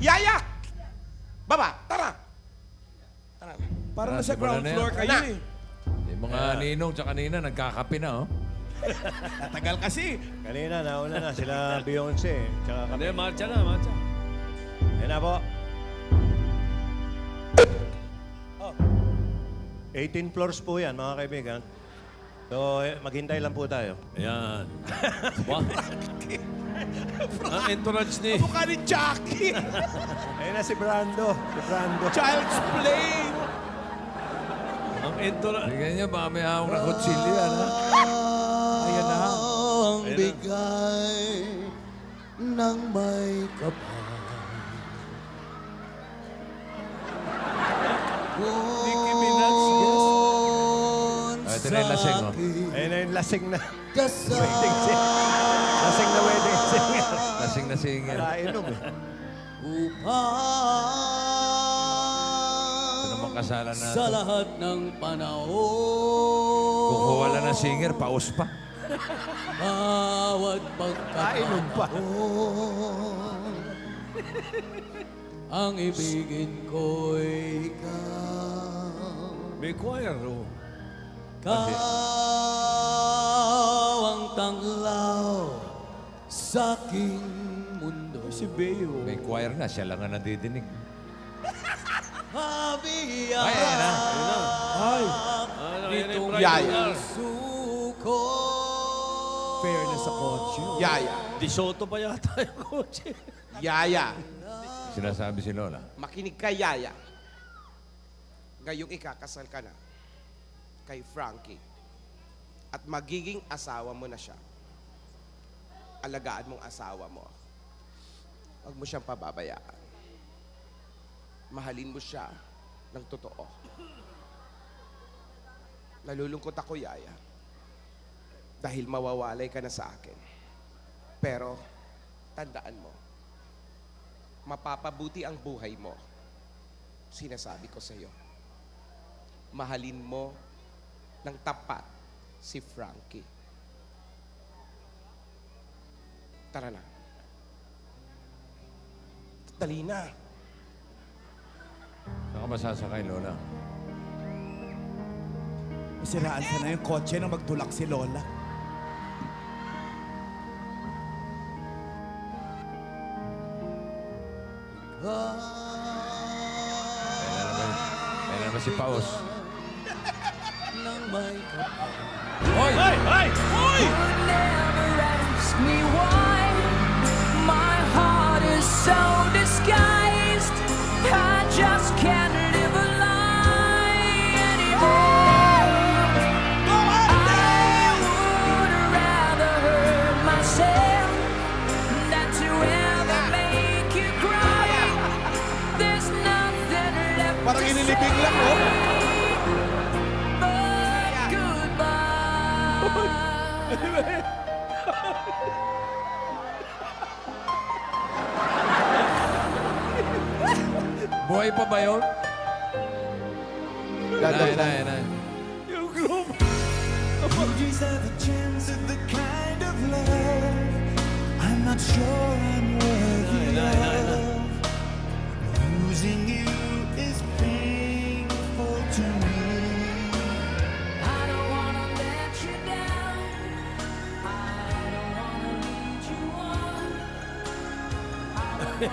Yaya! Baba, tara! Tara. Parang nasa ground na yan. floor kayo Na. eh. Yung mga ninong tsaka nina, nagkakape na, oh. Tagal kasi. Kanina, nauna na sila Beyonce. Tsaka kami. Hindi, marcha na, marcha. Ayan na po. 18 floors po yan, mga kaibigan. So, eh, maghintay lang po tayo. Ayan. Wow. Ang entourage ni... Mukha ni Chucky. Ayan na si Brando. Si Brando. Child's play. Ang entourage... Bigyan niyo, baka may hawak na kutsilyo yan, ha? Ayan na. Ang bigay ng may kapal. Nicki Minaj, yes. Ah, ito na yung lasing, oh. Ayan na yung lasing na. Kasama. Lasing na wedding singer. Lasing na singer. Nakainom eh. Ito naman upang sa lahat ng panahon. Kukuha lang ng singer, paus pa. Bawat Kainom pa. pagkakataon. Ang ibigin ko'y ikaw. May choir, oh. Ikaw ang tanglaw sa aking mundo. Si Beo. May choir nga, siya lang ang nadidinig. Habiyak Ay, ayan na. Ay, Ano, yan nitong Yaya. suko. fairness sa kotse. Yaya. Di Soto pa yata yung kotse. Yaya. Sinasabi si Lola. Makinig ka, Yaya. Ngayong ikakasal ka na kay Frankie at magiging asawa mo na siya. Alagaan mong asawa mo. Huwag mo siyang pababayaan. Mahalin mo siya ng totoo. Nalulungkot ako, Yaya. Dahil mawawalay ka na sa akin. Pero, tandaan mo, mapapabuti ang buhay mo. Sinasabi ko sa iyo. Mahalin mo ng tapat si Frankie. Tara na. Dali na. Saan ka masasakay, Lola? Masiraan ka na yung kotse nang magtulak si Lola. Na naman, na naman si Paus. Hoy! Ay! Ay! Uy! never ask me why. Buhay pa ba yun? Ayan na, ayan na. Yung group. You deserve a chance at the kind of love I'm not sure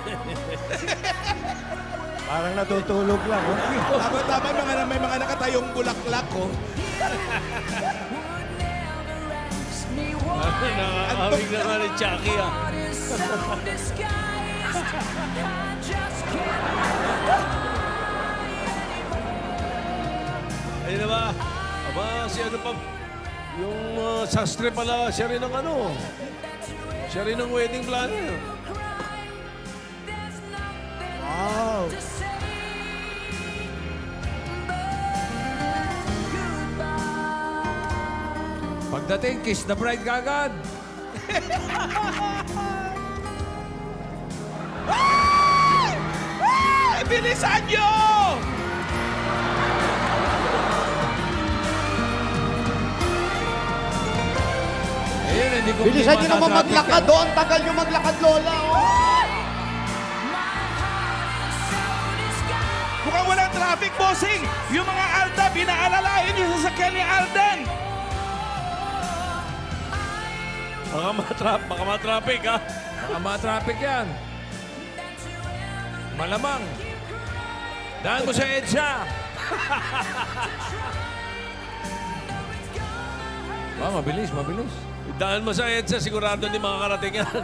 Parang natutulog lang. Oh. Tama-tama mga may mga nakatayong bulaklak me why. Nakakawig na nga ni Chucky, ah. Ayun na ba? Aba, si ano pa... Yung uh, sastre pala, siya rin ang ano. Siya rin ang wedding planner. Pagdating, kiss the bride kagad. Ay! Ay! Bilisan nyo! Ayun, hindi ko Bilisan nyo naman maglakad doon. Oh, tagal nyo maglakad, Lola. Oh. Mukhang walang traffic, bossing. Yung mga Alda, pinaalalayan yung sasakyan ni Alden. Baka matrap, baka matraffic ha. Baka ma-traffic yan. Malamang. Daan mo sa EDSA. Ah, mabilis, mabilis. Daan mo sa EDSA, sigurado hindi makakarating yan.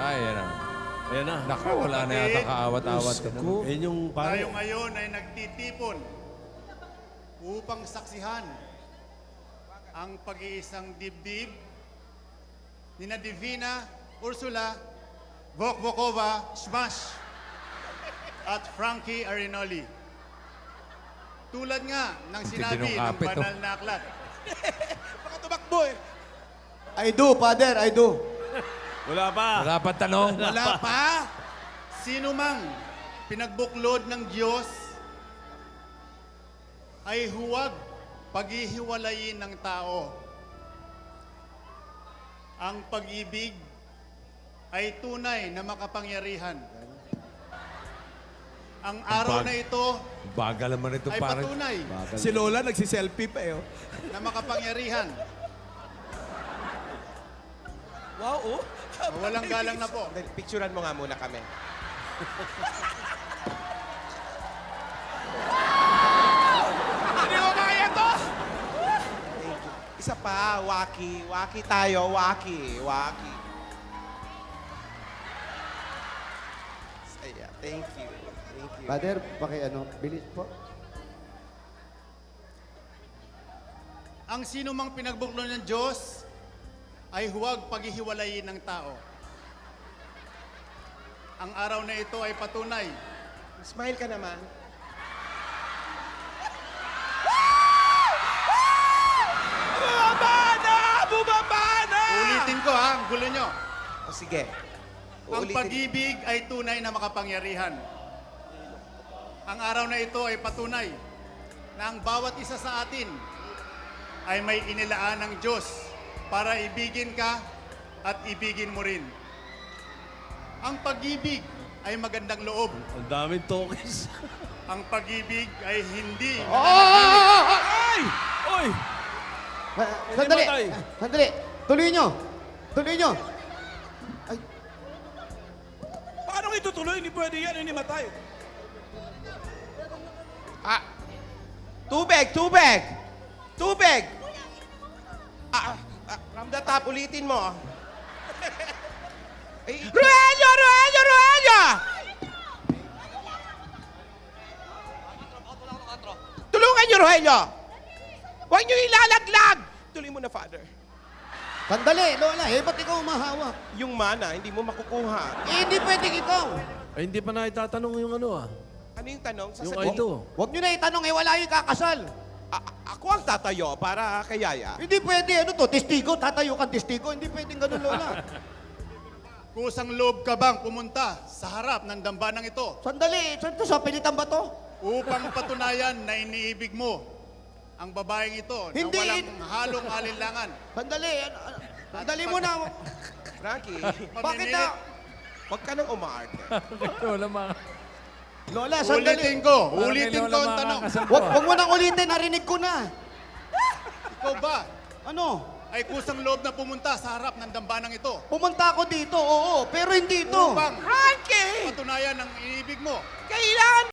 Ay, yan na. Ayan na. Naku, wala na yata kaawat-awat. ka na. Yung Tayo ngayon ay nagtitipon upang saksihan ang pag-iisang dibdib ni na Divina, Ursula, Vokvokova, Smash, at Frankie Arinoli. Tulad nga ng sinabi ng kapit, oh. banal na aklat. Baka tumakbo eh. I do, Father, I do. Wala pa. Wala pa tanong. Wala pa. Sino mang pinagbuklod ng Diyos ay huwag paghihiwalayin ng tao. Ang pag-ibig ay tunay na makapangyarihan. Ang araw Bag- na ito Bagal naman ito, ay pare. patunay Si Lola nagsiselfie pa eh. oh. na makapangyarihan. Wow, oh. Walang galang na po. Dali, Picturean mo nga muna kami. Hindi ko kaya to! Thank you. Isa pa, waki. Waki tayo, waki. Waki. Saya. Thank you. Thank you. Father, paki ano, bilis po. Ang sino mang pinagbuklod ng Diyos ay huwag paghihiwalayin ng tao. Ang araw na ito ay patunay Smile ka naman. Bumaba na! Bumaba na! Ulitin ko ha, ang gulo nyo. O sige. Ang Uulitin. pag-ibig ay tunay na makapangyarihan. Ang araw na ito ay patunay na ang bawat isa sa atin ay may inilaan ng Diyos para ibigin ka at ibigin mo rin. Ang pag-ibig ay magandang loob. Ang daming tokis. Ang pag-ibig ay hindi Ay! Oy! Ah, Sandali, matay. ah, sandali. Tuloy nyo. Tuloy nyo. Paano itutuloy? Hindi pwede yan, hindi matay. Ah. Tubig, tubig! Tubig! Ah, ah, from the top, ulitin mo. Ay, Ruelio! Ruelio! Ruelio! Tulungan niyo, Ruelio! Huwag niyo ilalaglag! Tuloy mo na, Father. Sandali, Lola. Eh, ba't ikaw umahawak? Yung mana, hindi mo makukuha. Eh, hindi pwedeng ikaw. Ay, hindi pa na itatanong yung ano ah. Ano yung tanong? Yung Sasabihin. ito. Huwag nyo na itanong, eh, wala yung kakasal. A- ako ang tatayo para kay Yaya. Hindi pwede, ano to, testigo, tatayo kang testigo. Hindi pwedeng ganun, Lola. kusang loob ka bang pumunta sa harap ng dambanang ito Sandali, saan to, sa pilitan ba to? upang patunayan na iniibig mo ang babaeng ito Hindi. na walang halong alinlangan. Sandali, ano, ano, sandali mo na. Frankie, Bakit na? huwag ka nang umaarte. Wala mga... Lola, sandali. Ulitin ko, Parang ulitin ko ang tanong. Wag, wag mo nang ulitin, narinig ko na. Ikaw ba Ano? ay kusang loob na pumunta sa harap ng dambanang ito Pumunta ako dito, oo, pero hindi ito. upang Frankie! patunayan ang iniibig mo? Kailangan